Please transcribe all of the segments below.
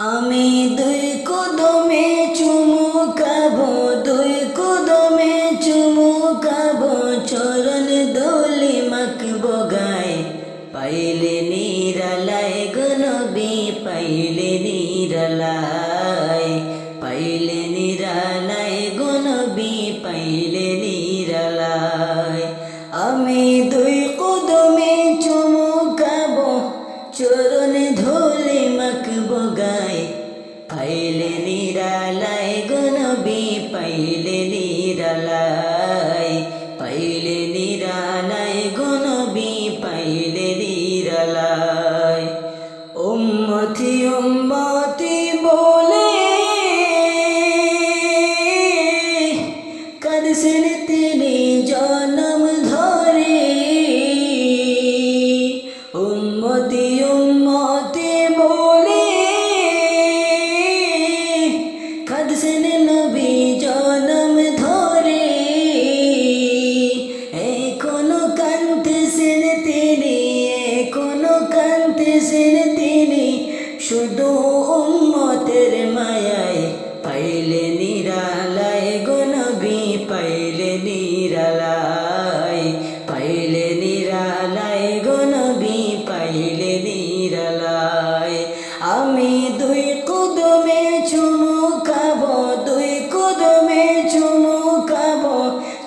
আমি দুই কদমে চুমু খাব, দুই কদমে চুমু খাব, চরণ দোলে মাখবো গায়। পাইলে নিরালায় গনবি পাইলে নিরালায়। পাইলে নিরালায় গনবি পাইলে নিরালায়। আমি দুই কদমে চুমু খাব চরণ কদমে চুমুকাব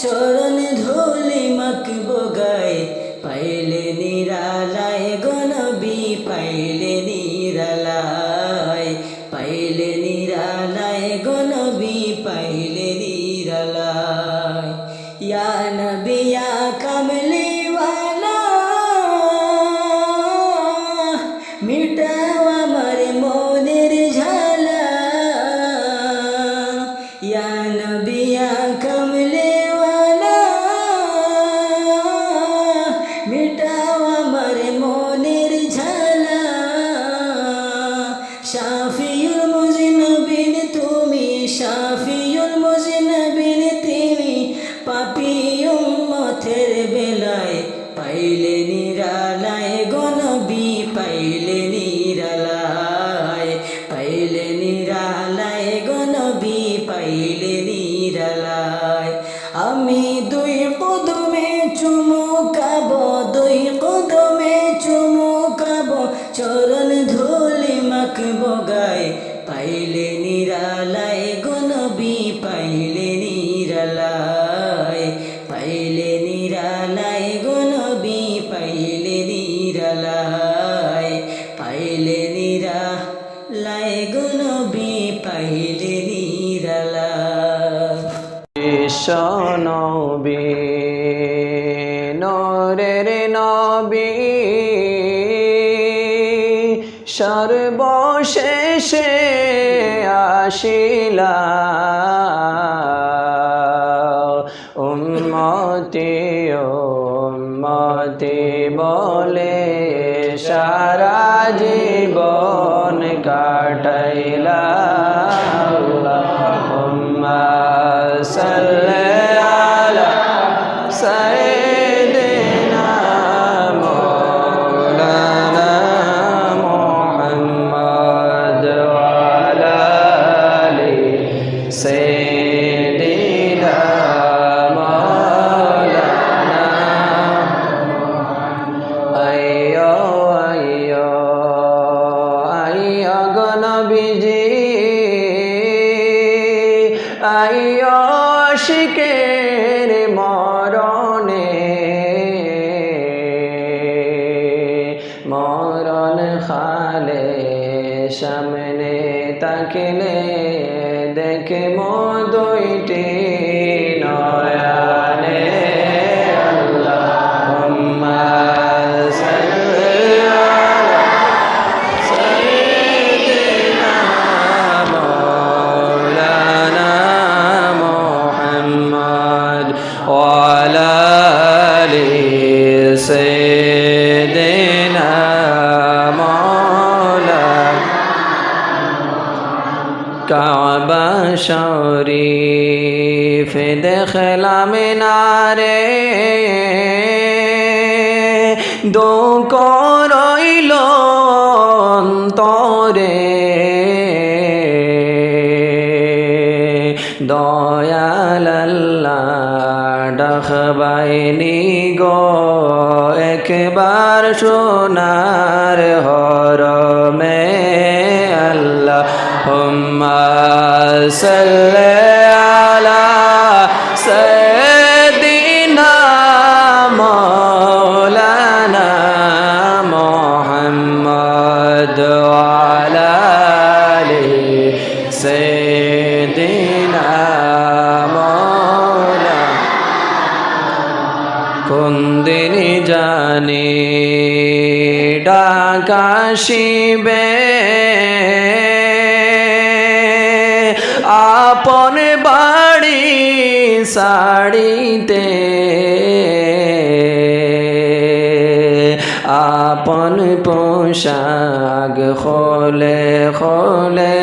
চরণ ধুলি মাখবো গায়ে। পাইলে নিরালায় গনবি পাইলে নিরালায়। পাইলে নিরালায় গনবি পাইলে নিরালায়। ইয়া নবী নিরালায় গনবি পাইলে নিরালায় পাইলে নিরালায় গনবি পাইলে নিরালায়। বিশ্বনবী নরের নবী সর্বশেষে আসিলা। বলে সারা জীবন কাটাইলা আইয়ো শিকের মরণে মরণ খালে সামনে তাকিলে দেখে দুইটি শরীফ দেখলা মিনারে দো করইল তরে দয়াল্লা গো একবার সোনার হর মে আল্লাহ আলা সাইয়্যিদিনা মাওলানা মুহাম্মদ ওয়া আলা আলি সাইয়্যিদিনা মাওলানা কোন দিন জানি ডাকাশিবে আপন বাড়ি সাড়িতে আপন পোশাক খোলে খোলে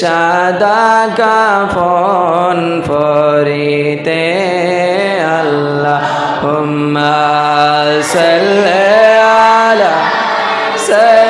সাদা কাফন ফরিতে আল্লাহ সাল্লি আলা সাইয়্যিদিনা